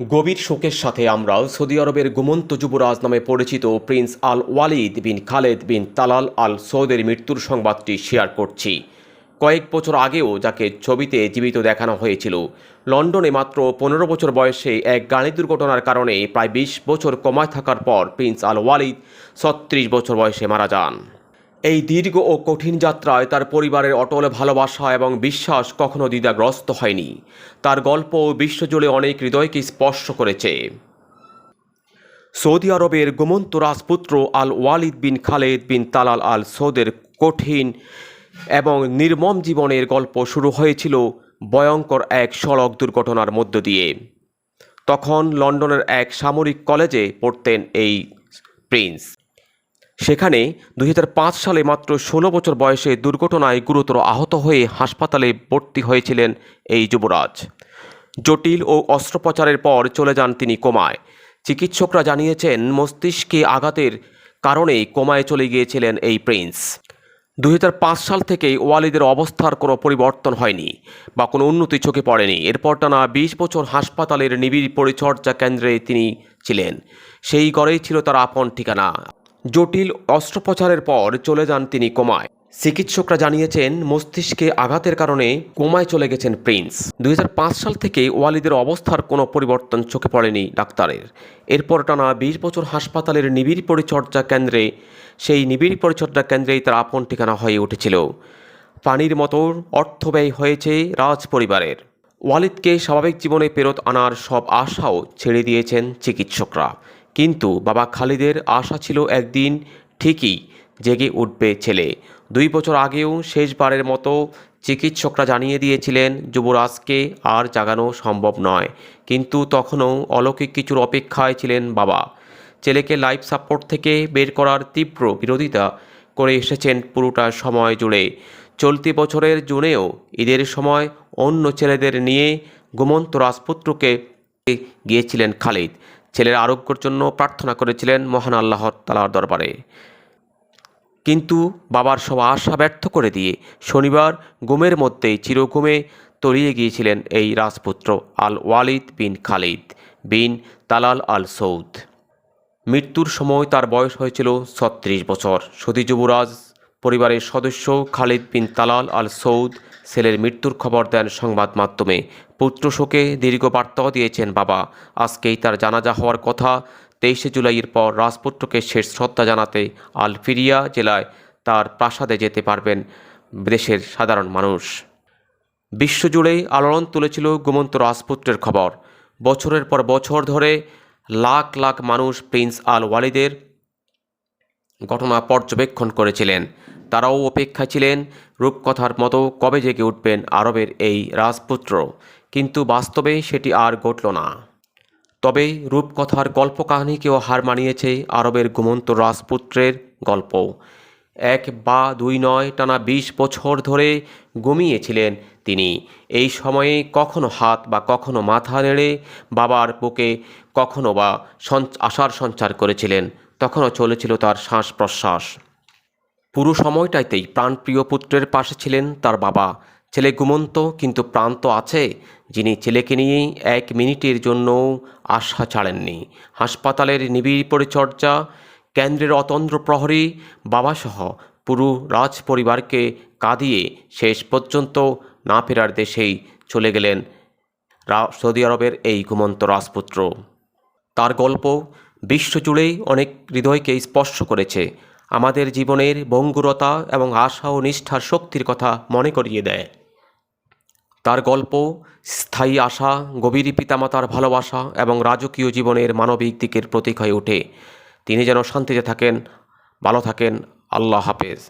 গভীর শোকের সাথে আমরা সৌদি আরবের গুমন্ত যুবরাজ নামে পরিচিত prince Al Waleed bin Khaled bin Talal Al সৌদের মৃত্যুর সংবাদটি শেয়ার করছি। কয়েক বছর আগেও যাকে ছবিতে জীবিত দেখানো হয়েছিল। লন্ডনে মাত্র পনেরো বছর বয়সে এক গাড়ি দুর্ঘটনার কারণে প্রায় বিশ বছর কমায় থাকার পর প্রিন্স আল ওয়ালিদ ছত্রিশ বছর বয়সে মারা যান। এই দীর্ঘ ও কঠিন যাত্রায় তার পরিবারের অটল ভালোবাসা এবং বিশ্বাস কখনো দ্বিধাগ্রস্ত হয়নি। তার গল্প বিশ্বজুড়ে অনেক হৃদয়কে স্পর্শ করেছে। সৌদি আরবের গোমন্ত রাজপুত্র Al Waleed bin Khaled bin Talal Al সৌদের কঠিন এবং নির্মম জীবনের গল্প শুরু হয়েছিল ভয়ঙ্কর এক সড়ক দুর্ঘটনার মধ্য দিয়ে। তখন লন্ডনের এক সামরিক কলেজে পড়তেন এই প্রিন্স। সেখানে দুই হাজার পাঁচ সালে মাত্র ষোলো বছর বয়সে দুর্ঘটনায় গুরুতর আহত হয়ে হাসপাতালে ভর্তি হয়েছিলেন এই যুবরাজ। জটিল ও অস্ত্রোপচারের পর চলে যান তিনি কোমায়। চিকিৎসকরা জানিয়েছেন, মস্তিষ্কে আঘাতের কারণেই কোমায় চলে গিয়েছিলেন এই প্রিন্স। দু হাজার পাঁচ সাল থেকেই ওয়ালিদের অবস্থার কোনো পরিবর্তন হয়নি বা কোনো উন্নতি চোখে পড়েনি। এরপর টানা বিশ বছর হাসপাতালের নিবিড় পরিচর্যা কেন্দ্রে তিনি ছিলেন। সেই গড়েই ছিল তার আপন ঠিকানা। জটিল অস্ত্রোপচারের পর চলে যান তিনি কোমায়। চিকিৎসকরা জানিয়েছেন, মস্তিষ্কে আঘাতের কারণে কোমায় চলে গেছেন প্রিন্স। দুই হাজার পাঁচ সাল থেকে ওয়ালিদের অবস্থার কোনো পরিবর্তন চোখে পড়েনি ডাক্তারের। এরপর টানা বিশ বছর হাসপাতালের নিবিড় পরিচর্যা কেন্দ্রে, সেই নিবিড় পরিচর্যা কেন্দ্রেই তার আপন ঠিকানা হয়ে উঠেছিল। পানির মতো অর্থ ব্যয় হয়েছে রাজ পরিবারের ওয়ালিদকে স্বাভাবিক জীবনে ফেরত আনার সব আশাও ছেড়ে দিয়েছেন চিকিৎসকরা। কিন্তু বাবা খালিদের আশা ছিল একদিন ঠিকই জেগে উঠবে ছেলে। দুই বছর আগেও শেষবারের মতো চিকিৎসকরা জানিয়ে দিয়েছিলেন, যুবরাজকে আর জাগানো সম্ভব নয়। কিন্তু তখনও অলৌকিক কিছুর অপেক্ষায় ছিলেন বাবা। ছেলেকে লাইফ সাপোর্ট থেকে বের করার তীব্র বিরোধিতা করে এসেছেন পুরোটা সময় জুড়ে। চলতি বছরের জুনেও ঈদের সময় অন্য ছেলেদের নিয়ে গুমন্ত রাজপুত্রকে গিয়েছিলেন খালিদ। ছেলের আরোগ্যর জন্য প্রার্থনা করেছিলেন মহান আল্লাহ তালার দরবারে। কিন্তু বাবার সব আশা ব্যর্থ করে দিয়ে শনিবার ঘুমের মধ্যেই চিরঘুমে তলিয়ে গিয়েছিলেন এই রাজপুত্র Al Waleed bin Khalid bin Talal Al Saud. মৃত্যুর সময় তার বয়স হয়েছিল ছত্রিশ বছর। সতী যুবরাজ পরিবারের সদস্য Khalid bin Talal Al Saud ছেলের মৃত্যুর খবর দেন সংবাদ মাধ্যমে। পুত্র শোকে দীর্ঘ বার্তাও দিয়েছেন বাবা। আজকেই তার জানাজা হওয়ার কথা। তেইশে জুলাইয়ের পর রাজপুত্রকে শেষ শ্রদ্ধা জানাতে আলফিরিয়া জেলায় তার প্রাসাদে যেতে পারবেন দেশের সাধারণ মানুষ। বিশ্বজুড়েই আলোড়ন তুলেছিল গুমন্ত রাজপুত্রের খবর। বছরের পর বছর ধরে লাখ লাখ মানুষ প্রিন্স আল ওয়ালিদের ঘটনা পর্যবেক্ষণ করেছিলেন। তারাও অপেক্ষায় ছিলেন, রূপকথার মতো কবে জেগে উঠবেন আরবের এই রাজপুত্র। কিন্তু বাস্তবে সেটি আর ঘটল না। তবে রূপকথার গল্পকাহিনীকেও হার মানিয়েছে আরবের ঘুমন্ত রাজপুত্রের গল্প এক বা দুই নয় টানা বিশ বছর ধরে ঘুমিয়েছিলেন তিনি। এই সময়ে কখনো হাত বা কখনো মাথা নেড়ে বাবার বুকে কখনো বা আশার সঞ্চার করেছিলেন। তখনও চলেছিল তার শ্বাস প্রশ্বাস পুরো সময়টাইতেই প্রাণপ্রিয় পুত্রের পাশে ছিলেন তার বাবা। ছেলে ঘুমন্ত, কিন্তু প্রাণ তো আছে, যিনি ছেলেকে নিয়েই এক মিনিটের জন্যও আশা ছাড়েননি। হাসপাতালের নিবিড় পরিচর্যা, কেন্দ্রের অতন্দ্র প্রহরী, বাবাসহ পুরো রাজ পরিবারকে কাঁদিয়ে শেষ পর্যন্ত না ফেরার দেশেই চলে গেলেন সৌদি আরবের এই ঘুমন্ত রাজপুত্র। তার গল্প বিশ্বজুড়েই অনেক হৃদয়কে স্পর্শ করেছে। আমাদের জীবনের বঙ্গুরতা এবং আশা ও নিষ্ঠার শক্তির কথা মনে করিয়ে দেয়। তার গল্প, স্থায়ী আশা, গভীর পিতামাতার ভালোবাসা এবং রাজকীয় জীবনের মানবিক দিকের প্রতীক হয়ে ওঠে। তিনি যেন শান্তিতে থাকেন, ভালো থাকেন। আল্লাহ হাফেজ।